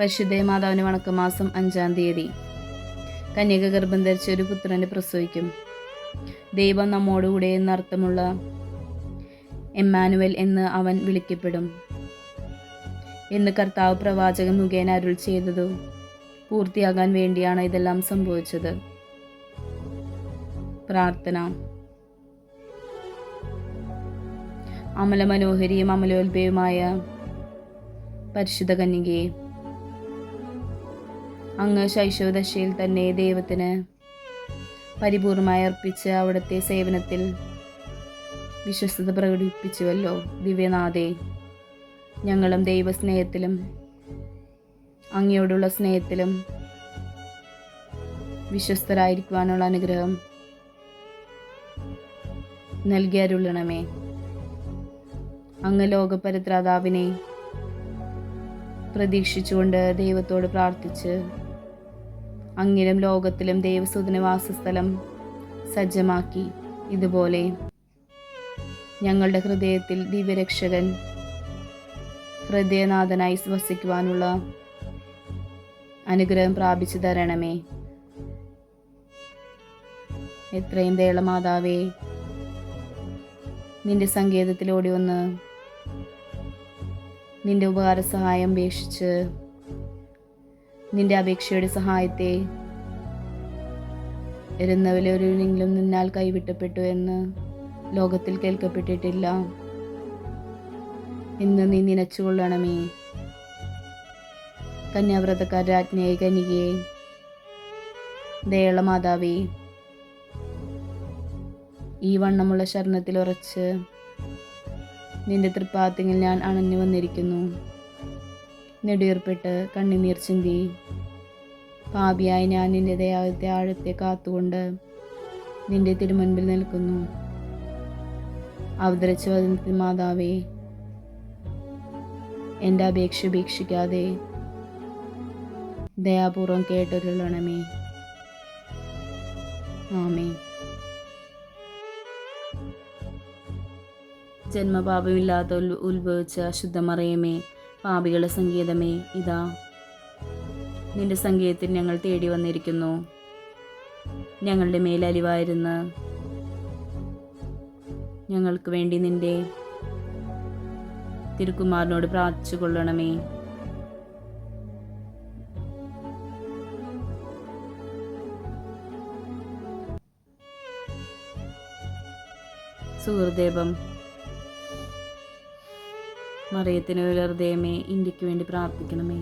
പരിശുദ്ധ മാതാവിന് വണക്കമാസം അഞ്ചാം തീയതി. കന്യക ഗർഭം ധരിച്ച ഒരു പുത്രനെ പ്രസവിക്കും. ദൈവം നമ്മോടുകൂടെ എന്നർത്ഥമുള്ള എമ്മാനുവൽ എന്ന് അവൻ വിളിക്കപ്പെടും. എന്ന് കർത്താവ് പ്രവാചകൻ മുഖേന അരുൾ ചെയ്തതു. പൂർത്തിയാകാൻ വേണ്ടിയാണ് ഇതെല്ലാം സംഭവിച്ചത്. പ്രാർത്ഥന. അമല മനോഹരിയും അമലോത്ഭയുമായ പരിശുദ്ധ കന്യകയെ അങ്ങ് ശൈശവദശയിൽ തന്നെ ദൈവത്തിന് പരിപൂർണമായി അർപ്പിച്ച് അവിടുത്തെ സേവനത്തിൽ വിശ്വസ്തത പ്രകടിപ്പിച്ചുവല്ലോ ദിവ്യനാഥേ. ഞങ്ങളും ദൈവസ്നേഹത്തിലും അങ്ങയോടുള്ള സ്നേഹത്തിലും വിശ്വസ്തരായിരിക്കുവാനുള്ള അനുഗ്രഹം നൽകി അരുളണമേ. അങ്ങ് ലോകപരിത്രാതാവിനെ പ്രതീക്ഷിച്ചുകൊണ്ട് ദൈവത്തോട് പ്രാർത്ഥിച്ച് അങ്ങിലും ലോകത്തിലും ദൈവസുദിന വാസസ്ഥലം സജ്ജമാക്കി. ഇതുപോലെ ഞങ്ങളുടെ ഹൃദയത്തിൽ ദിവ്യരക്ഷകൻ ഹൃദയനാഥനായി വസിക്കുവാനുള്ള അനുഗ്രഹം പ്രാപിച്ചു തരണമേ. എത്രയും ദേളമാതാവേ നിന്റെ സങ്കേതത്തിലോടി ഒന്ന് നിന്റെ ഉപകാര സഹായം അപേക്ഷിച്ച് നിന്റെ അപേക്ഷയുടെ സഹായത്തെ ഇരുന്നവരൊരുവെങ്കിലും നിന്നാൽ കൈവിട്ടപ്പെട്ടു എന്ന് ലോകത്തിൽ കേൾക്കപ്പെട്ടിട്ടില്ല. ഇന്ന് നീ നനച്ചുകൊള്ളണമേ. കന്യാവ്രതക്കാരാജ്ഞയെ കനികയെ. ദയളമാതാവേ ഈ വണ്ണമുള്ള ശരണത്തിൽ ഉറച്ച് നിന്റെ തൃപ്പാത്തിങ്ങിൽ ഞാൻ അണഞ്ഞു വന്നിരിക്കുന്നു. നെടുവീർപ്പെട്ട് കണ്ണുനീർ ചിന്തി. പാപിയായി ഞാൻ നിന്റെ ദയാവത്തെ ആഴത്തെ കാത്തുകൊണ്ട് നിന്റെ തിരുമുൻപിൽ നിൽക്കുന്നു. അവതരിച്ച വചനത്തിൽ മാതാവേ എന്റെ അപേക്ഷ ഉപേക്ഷിക്കാതെ ദയാപൂർവം കേട്ടൊരുളണമേ. ആമേ ജന്മപാപമില്ലാത്ത ഉത്ഭവിച്ച ശുദ്ധമറിയമേ പാപികളുടെ സംഗീതമേ ഇതാ. നിന്റെ സംഗീതത്തിൽ ഞങ്ങൾ തേടി വന്നിരിക്കുന്നു. ഞങ്ങളുടെ മേലലിവായിരുന്ന് ഞങ്ങൾക്ക് വേണ്ടി നിന്റെ തിരുക്കുമാറിനോട് പ്രാർത്ഥിച്ചു കൊള്ളണമേ. സുഹൃദേവം മറിയത്തിന് ഒരു ഹൃദയമേ ഇന്ത്യയ്ക്ക് വേണ്ടി പ്രാർത്ഥിക്കണമേ.